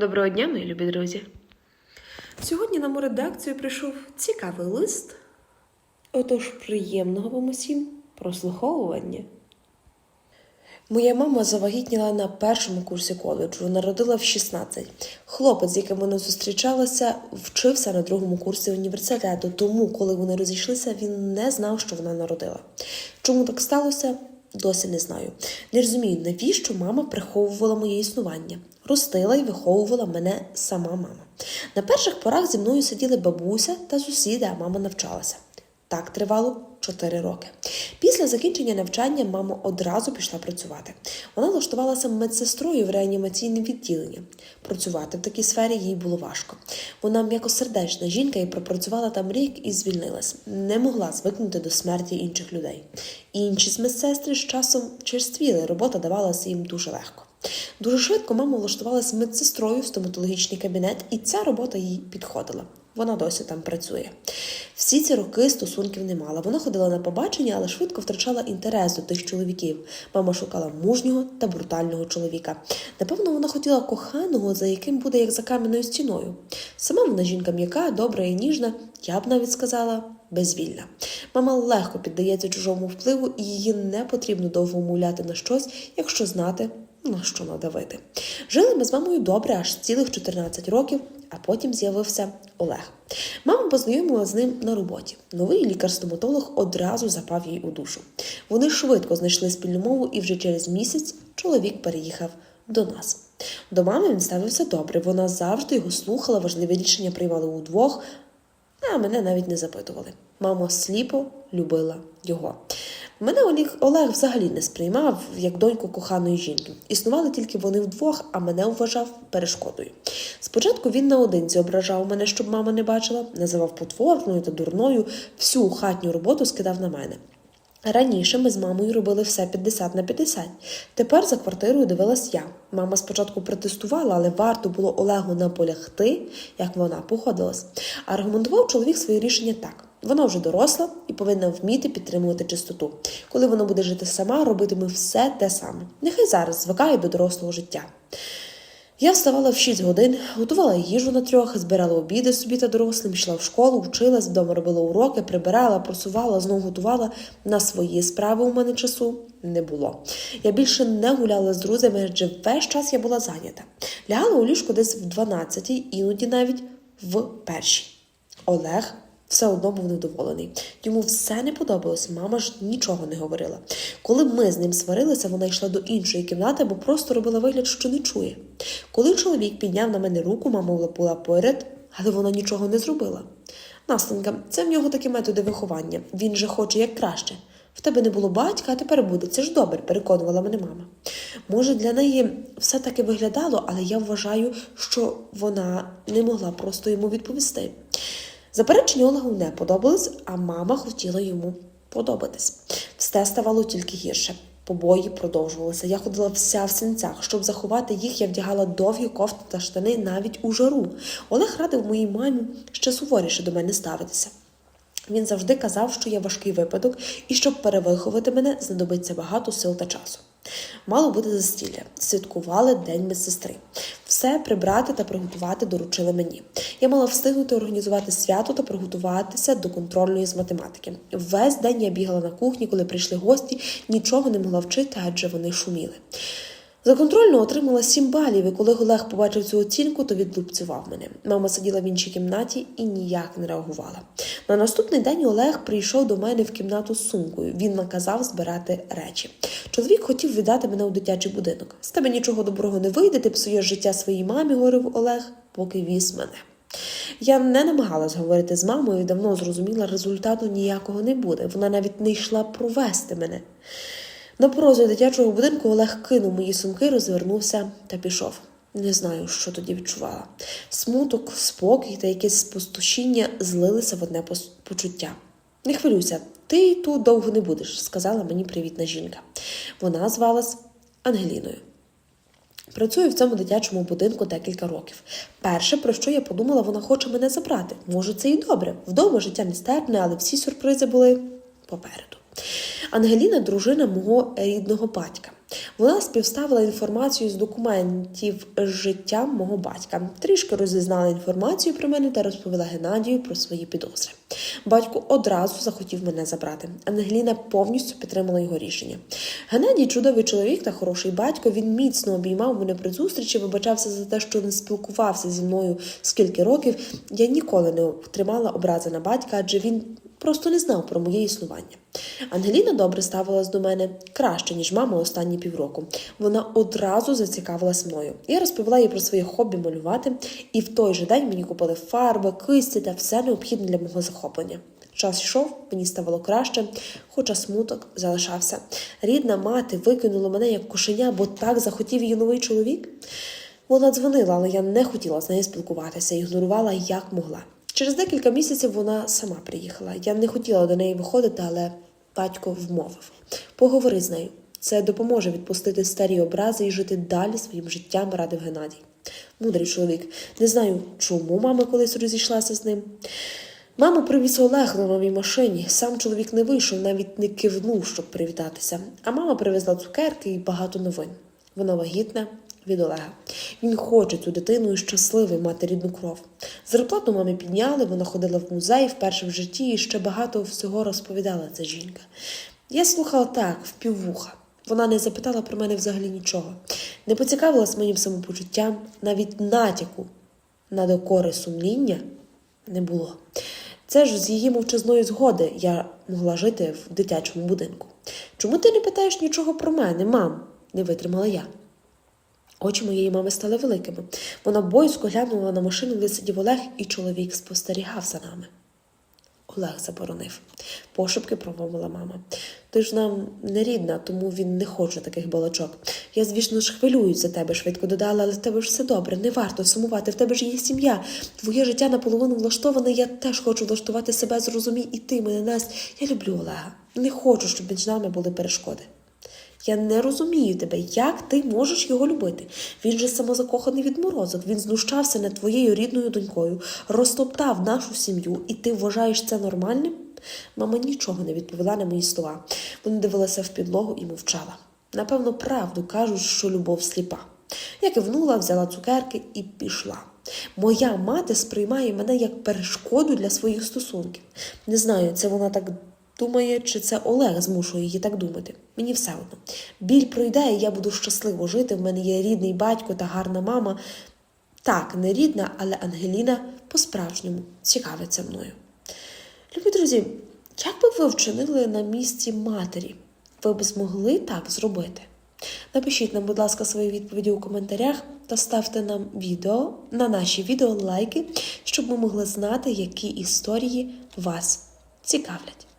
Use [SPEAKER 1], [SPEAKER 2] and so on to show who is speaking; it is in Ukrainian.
[SPEAKER 1] Доброго дня, мої любі друзі. Сьогодні нам у редакцію прийшов цікавий лист. Отож, приємного вам усім прослуховування. Моя мама завагітніла на першому курсі коледжу, народила в 16. Хлопець, з яким вона зустрічалася, вчився на другому курсі університету, тому, коли вони розійшлися, він не знав, що вона народила. Чому так сталося? Досі не знаю. Не розумію, навіщо мама приховувала моє існування. Ростила і виховувала мене сама мама. На перших порах зі мною сиділи бабуся та сусіди, а мама навчалася. Так тривало 4 роки. Після закінчення навчання мама одразу пішла працювати. Вона влаштувалася медсестрою в реанімаційне відділення. Працювати в такій сфері їй було важко. Вона м'якосердечна жінка і пропрацювала там рік і звільнилась. Не могла звикнути до смерті інших людей. Інші з медсестри з часом черствіли, робота давалася їм дуже легко. Дуже швидко мама влаштувалася медсестрою в стоматологічний кабінет, і ця робота їй підходила. Вона досі там працює. Всі ці роки стосунків не мала. Вона ходила на побачення, але швидко втрачала інтерес до тих чоловіків. Мама шукала мужнього та брутального чоловіка. Напевно, вона хотіла коханого, за яким буде як за кам'яною стіною. Сама вона жінка м'яка, добра і ніжна, я б навіть сказала, безвільна. Мама легко піддається чужому впливу, і її не потрібно довго мовляти на щось, якщо знати, на що надавити. Жили ми з мамою добре аж цілих 14 років, а потім з'явився Олег. Мама познайомила з ним на роботі. Новий лікар-стоматолог одразу запав їй у душу. Вони швидко знайшли спільну мову, і вже через місяць чоловік переїхав до нас. До мами він ставився добре. Вона завжди його слухала, важливі рішення приймали удвох, а мене навіть не запитували. Мама сліпо любила його. Мене Олег, взагалі не сприймав як доньку коханої жінки. Існували тільки вони вдвох, а мене вважав перешкодою. Спочатку він наодинці ображав мене, щоб мама не бачила, називав потворною та дурною, всю хатню роботу скидав на мене. Раніше ми з мамою робили все 50 на 50. Тепер за квартирою дивилась я. Мама спочатку протестувала, але варто було Олегу наполягти, як вона погодилась. Аргументував чоловік своє рішення так. Вона вже доросла і повинна вміти підтримувати чистоту. Коли вона буде жити сама, робитиме все те саме. Нехай зараз звикає до дорослого життя. Я вставала в 6 годин, готувала їжу на трьох, збирала обіди собі та дорослим, йшла в школу, вчилась, вдома робила уроки, прибирала, просувала, знову готувала. На свої справи у мене часу не було. Я більше не гуляла з друзями, адже весь час я була зайнята. Лягала у ліжку десь в 12-й, іноді навіть в першій. Олег все одно був невдоволений. Йому все не подобалось, мама ж нічого не говорила. Коли ми з ним сварилися, вона йшла до іншої кімнати, бо просто робила вигляд, що не чує. Коли чоловік підняв на мене руку, мама була поряд, але вона нічого не зробила. Настенька, це в нього такі методи виховання. Він же хоче як краще. В тебе не було батька, а тепер буде. Це ж добре, переконувала мене мама. Може, для неї все таки виглядало, але я вважаю, що вона не могла просто йому відповісти. Заперечення Олегу не подобались, а мама хотіла йому подобатись. Все ставало тільки гірше. Побої продовжувалися. Я ходила вся в синцях. Щоб заховати їх, я вдягала довгі кофти та штани навіть у жару. Олег радив моїй мамі ще суворіше до мене ставитися. Він завжди казав, що я важкий випадок, і щоб перевиховати мене, знадобиться багато сил та часу. Мало бути застілля. Святкували День медсестри. Все прибрати та приготувати доручили мені. Я мала встигнути організувати свято та приготуватися до контрольної з математики. Весь день я бігала на кухні, коли прийшли гості, нічого не могла вчити, адже вони шуміли. За контрольну отримала 7 балів, і коли Олег побачив цю оцінку, то відлупцював мене. Мама сиділа в іншій кімнаті і ніяк не реагувала. На наступний день Олег прийшов до мене в кімнату з сумкою. Він наказав збирати речі. Чоловік хотів віддати мене у дитячий будинок. З тебе нічого доброго не вийде, ти псуєш життя своїй мамі, говорив Олег, поки віз мене. Я не намагалась говорити з мамою і давно зрозуміла, результату ніякого не буде. Вона навіть не йшла провести мене. На порозі дитячого будинку Олег кинув мої сумки, розвернувся та пішов. Не знаю, що тоді відчувала. Смуток, спокій та якесь спустошіння злилися в одне почуття. Не хвилюйся, ти тут довго не будеш, сказала мені привітна жінка. Вона звалась Ангеліною. Працюю в цьому дитячому будинку декілька років. Перше, про що я подумала, вона хоче мене забрати. Може, це і добре. Вдома життя нестерпне, але всі сюрпризи були попереду. Ангеліна дружина мого рідного батька. Вона співставила інформацію з документів з життям мого батька, трішки розізнала інформацію про мене та розповіла Геннадію про свої підозри. Батько одразу захотів мене забрати. Ангеліна повністю підтримала його рішення. Геннадій чудовий чоловік та хороший батько. Він міцно обіймав мене при зустрічі, вибачався за те, що не спілкувався зі мною скільки років. Я ніколи не тримала образи на батька, адже він просто не знав про моє існування. Ангеліна добре ставилась до мене краще, ніж мама останні півроку. Вона одразу зацікавилась мною. Я розповіла їй про своє хобі малювати, і в той же день мені купили фарби, кисті та все необхідне для мого захоплення. Час йшов, мені ставало краще, хоча смуток залишався. Рідна мати викинула мене як кошеня, бо так захотів її новий чоловік. Вона дзвонила, але я не хотіла з нею спілкуватися, ігнорувала як могла. Через декілька місяців вона сама приїхала. Я не хотіла до неї виходити, але батько вмовив. Поговори з нею. Це допоможе відпустити старі образи і жити далі своїм життям, радив Геннадій. Мудрий чоловік. Не знаю, чому мама колись розійшлася з ним. Маму привіз Олег на новій машині. Сам чоловік не вийшов, навіть не кивнув, щоб привітатися. А мама привезла цукерки і багато новин. Вона вагітна від Олега. Він хоче цю дитину і щасливий мати рідну кров. Зарплату мамі підняли, вона ходила в музей вперше в житті і ще багато всього розповідала ця жінка. Я слухала так, впіввуха. Вона не запитала про мене взагалі нічого, не поцікавилась моїм самопочуттям, навіть натяку на докори сумління не було. Це ж з її мовчазної згоди я могла жити в дитячому будинку. Чому ти не питаєш нічого про мене, мам? не витримала я. Очі моєї мами стали великими. Вона боязко глянула на машину, де сидів Олег, і чоловік спостерігав за нами. Олег заборонив. Пошепки промовила мама. Ти ж нам не рідна, тому він не хоче таких балачок. Я, звісно ж, хвилююсь за тебе, швидко додала, але в тебе ж все добре, не варто сумувати. В тебе ж є сім'я. Твоє життя наполовину влаштоване. Я теж хочу влаштувати себе, зрозумій і ти мене нас. Я люблю Олега. Не хочу, щоб між нами були перешкоди. Я не розумію тебе, як ти можеш його любити. Він же самозакоханий відморозок. Він знущався над твоєю рідною донькою, розтоптав нашу сім'ю, і ти вважаєш це нормальним? Мама нічого не відповіла на мої слова. Вона дивилася в підлогу і мовчала. Напевно, правду кажуть, що любов сліпа. Я кивнула, взяла цукерки і пішла. Моя мати сприймає мене як перешкоду для своїх стосунків. Не знаю, це вона так думає, чи це Олег змушує її так думати. Мені все одно. Біль пройде, і я буду щасливо жити. В мене є рідний батько та гарна мама. Так, не рідна, але Ангеліна по-справжньому цікавиться мною. Любі друзі, як би ви вчинили на місці матері? Ви б змогли так зробити? Напишіть нам, будь ласка, свої відповіді у коментарях та ставте нам відео на наші відео лайки, щоб ми могли знати, які історії вас цікавлять.